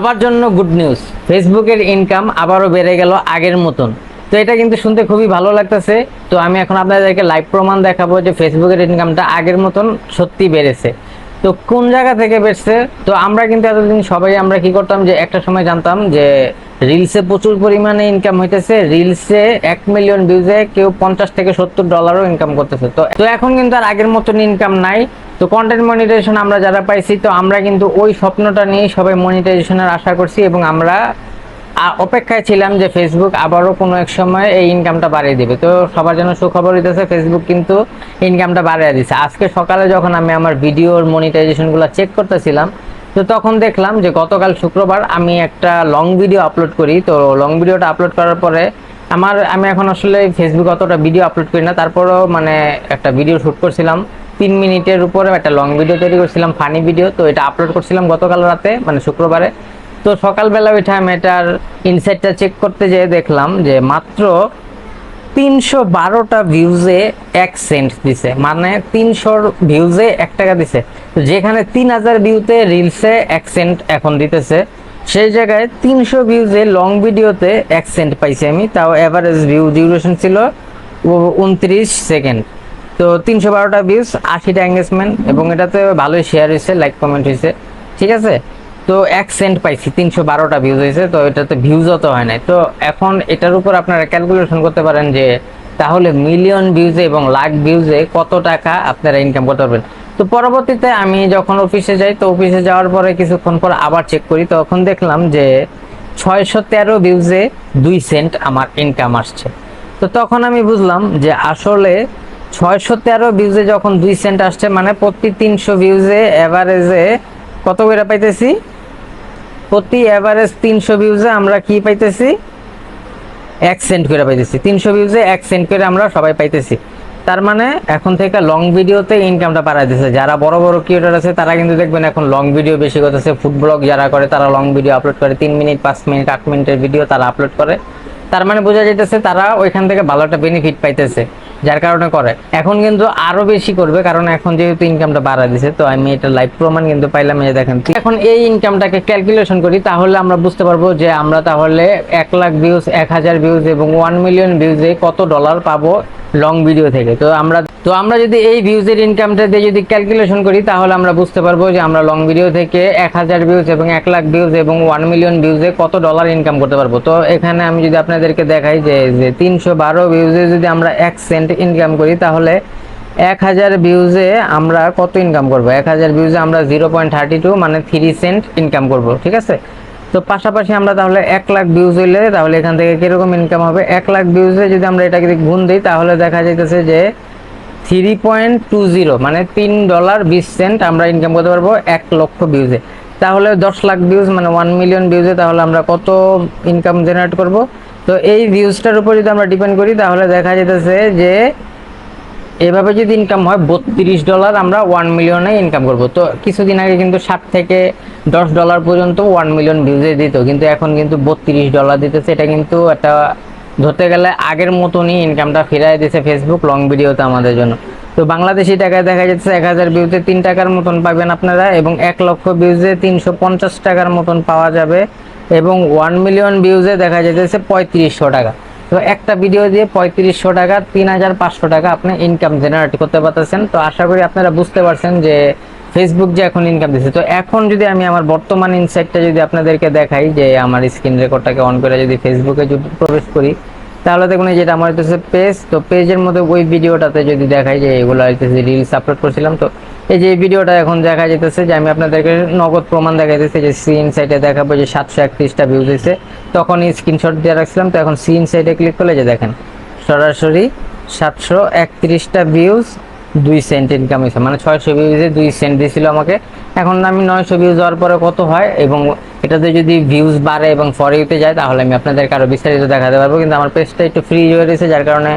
সবার জন্য good news ফেসবুকের ইনকাম আবারও বেড়ে গেল আগের মতন। তো এটা কিন্তু শুনতে খুবই ভালো লাগতেছে। তো আমি এখন আপনাদেরকে লাইভ প্রমাণ দেখাবো যে ফেসবুকের ইনকামটা আগের মতন সত্যি বেড়েছে। তো কোন জায়গা থেকে বেড়েছে? তো আমরা কিন্তু এতদিন সবাই আমরা কি করতাম যে একটা সময় জানতাম যে রিলসে প্রচুর পরিমাণে ইনকাম হইতেছে। রিলসে এক মিলিয়ন ভিউজে কেউ পঞ্চাশ থেকে সত্তর ডলারও ইনকাম করতেছে। তো তো এখন কিন্তু আর আগের মতন ইনকাম নাই। তো কন্টেন্ট মনিটাইজেশন আমরা যারা পাইছি, তো আমরা কিন্তু ওই স্বপ্নটা নিয়ে সবাই মনিটাইজেশনের আশা করছি এবং আমরা অপেক্ষায় ছিলাম যে ফেসবুক আবারও কোনো এক সময় এই ইনকামটা বাড়িয়ে দিবে। তো সবার জন্য সুখবর হইতেছে ফেসবুক কিন্তু ইনকামটা বাড়িয়ে দিচ্ছে আজকে সকালে যখন আমি আমার ভিডিওর মনিটাইজেশনগুলো চেক করতেছিলাম তো তখন দেখলাম যে গতকাল শুক্রবার আমি একটা লং ভিডিও আপলোড করি। তো লং ভিডিওটা আপলোড করার পরে আমার, আমি এখন আসলে ফেসবুক অতটা ভিডিও আপলোড করি না। তারপরেও মানে একটা ভিডিও শ্যুট করছিলাম। তিন মিনিটের উপরে একটা লং ভিডিও তৈরি করছিলাম ফানি ভিডিও তো এটা আপলোড করছিলাম গতকাল রাতে মানে শুক্রবারে। তো সকালবেলা উঠে আমি এটার ইনসাইটটা চেক করতে যেয়ে দেখলাম যে মাত্র তিনশো বারোটা ভিউজে এক সেন্ট দিছে। মানে তিনশোর ভিউজে এক টাকা দিছে। যেখানে তিন হাজার ভিউতে রিলসে এক সেন্ট এখন দিতেছে, সেই জায়গায় তিনশো ভিউজে লং ভিডিওতে এক সেন্ট পাইছি আমি। তাও অ্যাভারেজ ভিউ ডিউরেশন ছিল উনত্রিশ সেকেন্ড তো তিনশো বারোটা ভিউজ আশিটা এঙ্গেজমেন্ট এবং এটাতে ভালোই শেয়ার হয়েছে লাইক কমেন্ট হয়েছে ঠিক আছে? তো এক সেন্ট পাইছি, তিনশো বারোটা ভিউজ হয়েছে, তো এটাতে ভিউজ অত হয় নাই। তো এখন এটার উপর আপনারা ক্যালকুলেশন করতে পারেন যে, তাহলে মিলিয়ন ভিউজে এবং লাখ ভিউজে কত টাকা আপনারা ইনকাম করতে পারবেন। তো পরবর্তীতে আমি যখন অফিসে যাই, তো অফিসে যাওয়ার পরে কিছুক্ষণ পর আবার চেক করি, তখন দেখলাম যে, ছয়শো তেরো ভিউজে দুই সেন্ট আমার ইনকাম আসছে। তো তখন আমি বুঝলাম যে, আসলে ছয়শো তেরো ভিউজে যখন দুই সেন্ট আসছে মানে প্রতি তিনশো ভিউজে অ্যাভারেজে কত করে পাইতেছি? প্রতি অ্যাভারেজ তিনশো ভিউজে আমরা কি পাইতেছি? এক সেন্ট করে পাইতেছি। তিনশো ভিউজে এক সেন্ট করে আমরা সবাই পাইতেছি। তার মানে এখন থেকে লং ভিডিওতে ইনকামটা বাড়াই দিচ্ছে যারা বড় বড় ক্রিয়েটার আছে, তারা কিন্তু দেখবেন এখন লং ভিডিও বেশি করতেছে। ফুড ব্লগ যারা করে, তারা লং ভিডিও আপলোড করে। তিন মিনিট পাঁচ মিনিট আট মিনিটের ভিডিও তারা আপলোড করে। তার মানে বোঝা যাইতেছে তারা ওইখান থেকে ভালো একটা বেনিফিট পাইতেছে। যার কারণে করে। এখন কিন্তু আরও বেশি করবে, কারণ এখন যেহেতু ইনকামটা বাড়া দিছে, তো আমি এটা লাইভ প্রমাণ কিন্তু পাইলাম এই দেখেন। এখন এই ইনকামটাকে ক্যালকুলেশন করি, তাহলে আমরা বুঝতে পারব যে আমরা তাহলে এক লাখ ভিউজ এক হাজার ভিউজ এবং ওয়ান মিলিয়ন ভিউজে কত ডলার পাবো লং ভিডিও থেকে। তো আমরা তো আমরা যদি এই ভিউজের ইনকামটা দিয়ে যদি ক্যালকুলেশন করি, তাহলে আমরা বুঝতে পারব যে আমরা লং ভিডিও থেকে এক হাজার ভিউজ এবং এক লাখ ভিউজ এবং ওয়ান মিলিয়ন ভিউজে কত ডলার ইনকাম করতে পারব। তো এখানে আমি যদি আপনাদেরকে দেখাই যে যে তিনশো বারো ভিউজে যদি আমরা এক সেন্ট ইনকাম করি, তাহলে এক হাজার ভিউজে আমরা কত ইনকাম করব? এক হাজার ভিউজে আমরা জিরো পয়েন্ট থার্টি টু মানে থ্রি সেন্ট ইনকাম করব, ঠিক আছে? তো পাশাপাশি আমরা তাহলে এক লাখ ভিউজ হইলে তাহলে এখান থেকে কীরকম ইনকাম হবে? এক লাখ ভিউজে যদি আমরা এটাকে গুণ দিই, তাহলে দেখা যাইতেছে যে থ্রি পয়েন্ট টু জিরো মানে তিন ডলার বিশ সেন্ট আমরা ইনকাম করতে পারব এক লক্ষ ভিউজে তাহলে দশ লাখ ভিউজ মানে ওয়ান মিলিয়ন ভিউজে তাহলে আমরা কত ইনকাম জেনারেট করব? তো এই ভিউজটার উপর যদি আমরা ডিপেন্ড করি, তাহলে দেখা যেতেছে যে এভাবে যদি ইনকাম হয়, বত্রিশ ডলার আমরা ওয়ান মিলিয়নে ইনকাম করব। তো কিছুদিন আগে কিন্তু ষাট থেকে দশ ডলার পর্যন্ত ওয়ান মিলিয়ন ভিউজে দিত, কিন্তু এখন কিন্তু বত্রিশ ডলার দিতেছে। এটা কিন্তু একটা ধরতে গেলে আগের মতনই ইনকামটা ফিরাই দিছে ফেসবুক লং ভিডিওতে আমাদের জন্য। তো বাংলাদেশি টাকায় দেখা যাচ্ছে এক হাজার ভিউতে তিন টাকার মতন পাবেন আপনারা, এবং এক লক্ষ ভিউজে তিনশো পঞ্চাশ টাকার মতন পাওয়া যাবে, এবং ওয়ান মিলিয়ন ভিউজে দেখা যাচ্ছে পঁয়ত্রিশশো টাকা। তো একটা ভিডিও দিয়ে পঁয়ত্রিশশো টাকা, তিন হাজার পাঁচশো টাকা আপনি ইনকাম জেনারেট করতে পারতেছেন। তো আশা করি আপনারা বুঝতে পারছেন যে ফেসবুক যে এখন ইনকাম দিচ্ছে তো এখন যদি আমি আমার বর্তমান ইনসাইটটা যদি আপনাদেরকে দেখাই যে আমার স্ক্রিন রেকর্ডটাকে অন করে যদি ফেসবুকে যদি প্রবেশ করি, তাহলে দেখুন এই যেটা আমার হচ্ছে পেজ তো পেজের মধ্যে ওই ভিডিওটাতে যদি দেখাই যে এগুলো হইতেছে রিলস আপলোড করছিলাম, তো এই যে ভিডিওটা এখন দেখা যেতেছে যে আমি আপনাদেরকে নগদ প্রমাণ দেখাইতেছি যে সিন সাইটে দেখাবো যে সাতশো একত্রিশটা ভিউজ হয়েছে তখন স্ক্রিনশট দিয়ে রাখছিলাম, তো এখন সিন সাইটে ক্লিক করলে যে দেখেন, সরাসরি সাতশো একত্রিশটা ভিউজ দুই সেন্ট ইনকাম হয়েছে। মানে ছয়শো ভিউজে দুই সেন্ট দিয়েছিল আমাকে। এখন আমি নয়শো ভিউজ হওয়ার পরে কত হয়? এবং এটাতে যদি ভিউজ বাড়ে এবং ফরিউতে যায়, তাহলে আমি আপনাদেরকে আরও বিস্তারিত দেখাতে পারব। কিন্তু আমার পেজটা একটু ফ্রি হয়ে রয়েছে, যার কারণে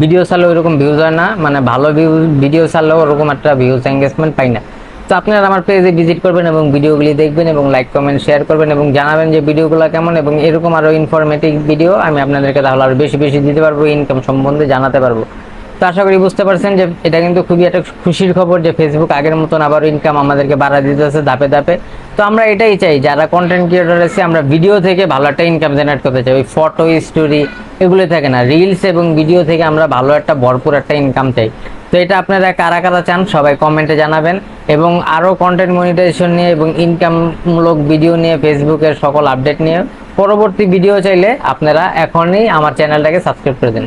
ভিডিও চালেও ওরকম ভিউজ হয় না মানে ভালো ভিউ ভিডিও চালেও ওরকম একটা ভিউজ এঙ্গেজমেন্ট পাই না। তো আপনারা আমার পেজে ভিজিট করবেন এবং ভিডিওগুলি দেখবেন এবং লাইক কমেন্ট শেয়ার করবেন এবং জানাবেন যে ভিডিওগুলো কেমন এবং এরকম আরও ইনফরমেটিভ ভিডিও আমি আপনাদেরকে তাহলে আরও বেশি বেশি দিতে পারব ইনকাম সম্বন্ধে জানাতে পারব। তো আশা করি বুঝতে পারছেন যে এটা কিন্তু খুবই একটা খুশির খবর যে ফেসবুক আগের মতন আবার ইনকাম আমাদেরকে বাড়া দিতেছে ধাপে ধাপে। তো আমরা এটাই চাই, যারা কন্টেন্ট ক্রিয়েটর আছে, আমরা ভিডিও থেকে ভালো একটা ইনকাম জেনারেট করতে চাই। ওই ফটো স্টোরি এগুলো থাকে না রিলস এবং ভিডিও থেকে আমরা ভালো একটা, ভরপুর একটা ইনকাম চাই। তো এটা আপনারা কারা কারা চান, সবাই কমেন্টে জানাবেন এবং আরও কন্টেন্ট মনিটাইজেশন নিয়ে এবং ইনকামমূলক ভিডিও নিয়ে ফেসবুকের সকল আপডেট নিয়ে পরবর্তী ভিডিও চাইলে আপনারা এখনই আমার চ্যানেলটাকে সাবস্ক্রাইব করে দিন।